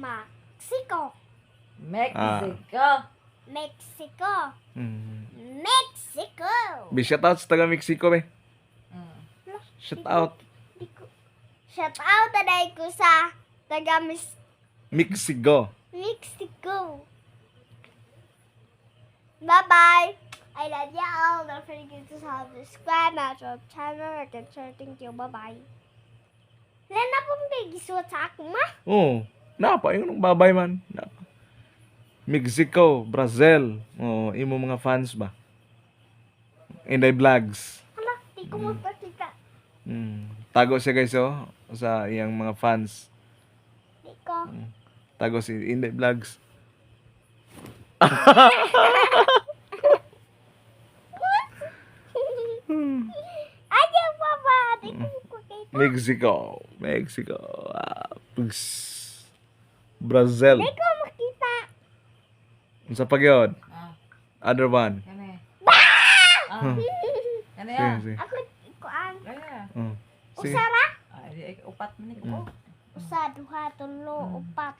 Mexico. Mexico. Mexico. Mm. Mexico. Be shout out sa taga Mexico be. Mm. Shout out Shout out na ko sa taga Mis- Mexico. Mexico. Bye-bye. I love you all. Don't forget to subscribe my YouTube channel. And share. Thank you. Bye-bye. Wala na pong nagisuot sa ako, ma. Oh, napa yung nung babay man. Napa. Mexico, Brazil. Oh, imo mga fans ba? Inday vlogs. Hala, di ko magpakita. Mm. Tago siya guys oh sa iyang mga fans. Di ko. Tago si Inday vlogs. Ayaw pa ba? Di ko magpakita. Mexico, Mexico. Ah, pugs. Brazil. Di ko makita. Unsa pa gyud? Ah, Other one. kani. Huh. Ah, kani Sige, sige. Ako, ikuan. Kaya. Oh. Sige. Usara? Ah, upat man ni Mm. ko. Usa, duha, tulo, upat.